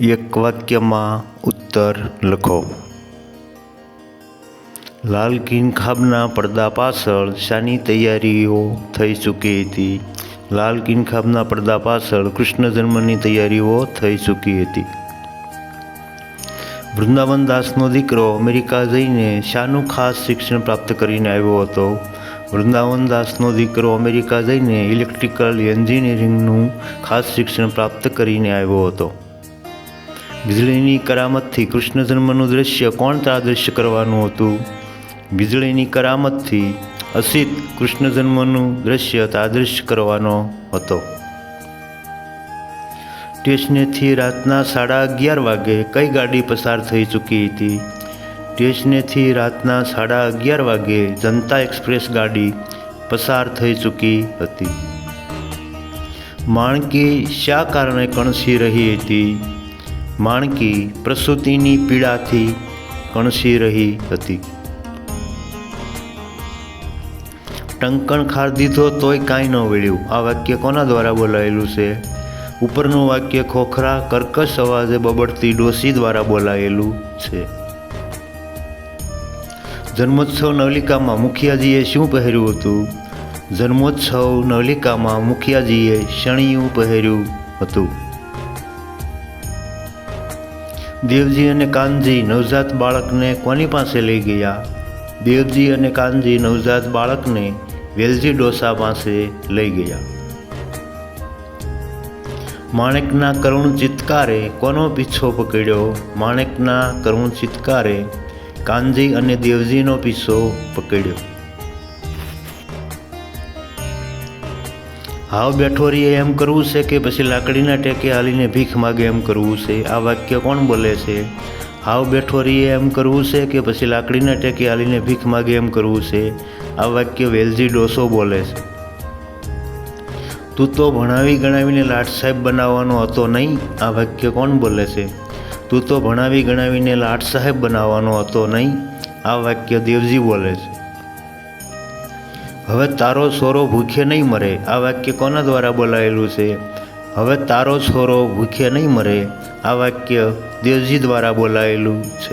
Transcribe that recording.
એક વાક્યમાં ઉત્તર લખો. લાલ કિંગ ખાબના પડદા પાછળ શાની તૈયારીઓ થઈ ચૂકી હતી. લાલ કિનખાબના ખાબના પડદા પાછળ કૃષ્ણ જન્મની તૈયારીઓ થઈ ચૂકી હતી. વૃંદાવન દાસનો દીકરો અમેરિકા જઈને શાનું ખાસ શિક્ષણ પ્રાપ્ત કરીને આવ્યો હતો. વૃંદાવન દાસનો દીકરો અમેરિકા જઈને ઇલેક્ટ્રિકલ એન્જિનિયરિંગનું ખાસ શિક્ષણ પ્રાપ્ત કરીને આવ્યો હતો. વીજળીની કરામતથી કૃષ્ણ જન્મનું દૃશ્ય કોણ તાદૃશ્ય કરવાનું હતું? વીજળીની કરામતથી અસિત કૃષ્ણ જન્મનું દૃશ્ય તાદૃશ્ય કરવાનો હતો. સ્ટેશનેથી રાતના સાડા અગિયાર વાગે કઈ ગાડી પસાર થઈ ચૂકી હતી? સ્ટેશનેથી રાતના સાડા અગિયાર વાગે જનતા એક્સપ્રેસ ગાડી પસાર થઈ ચૂકી હતી. માણકી શા કારણે કણસી રહી હતી? માણકી પ્રસૂતિની પીડાથી કણસી રહી હતી. ટંકણ ખાર દીધો તોય કાંઈ ન વળ્યું. આ વાક્ય કોના દ્વારા બોલાયેલું છે? ઉપરનું વાક્ય ખોખરા, કર્કશ અવાજે બબડતી ડોસી દ્વારા બોલાયેલું છે. જન્મોત્સવ નવલિકામાં મુખિયાજીએ શું પહેર્યું હતું? જન્મોત્સવ નવલિકામાં મુખિયાજીએ શણિયું પહેર્યું હતું. દેવજી અને કાનજી નવજાત બાળકને કોની પાસે લઈ ગયા? દેવજી અને કાનજી નવજાત બાળકને વેલજી ડોસા પાસે લઈ ગયા. માણેકના કરુણ ચિત્કારે કોનો પીછો પકડ્યો? માણેકના કરુણ ચિત્કારે કાનજી અને દેવજીનો પીછો પકડ્યો. હાવ બેઠોરીએ એમ કરવું છે કે પછી લાકડીના ટેકે હાલીને ભીખ માગે એમ કરવું છે? આ વાક્ય કોણ બોલે છે? હાવ બેઠોરીએ એમ કરવું છે કે પછી લાકડીના ટેકે હાલીને ભીખ માગે એમ કરવું છે? આ વાક્ય વેલજી ડોસો બોલે છે. તું તો ભણાવી ગણાવીને લાટ સાહેબ બનાવવાનો હતો નહીં? આ વાક્ય કોણ બોલે છે? તું તો ભણાવી ગણાવીને લાટ સાહેબ બનાવવાનો હતો નહીં? આ વાક્ય દેવજી બોલે છે. હવે તારો છોરો ભૂખે નહીં મરે. આ વાક્ય કોના દ્વારા બોલાયેલું છે? હવે તારો છોરો ભૂખે નહીં મરે. આ વાક્ય દેવજી દ્વારા બોલાયેલું છે.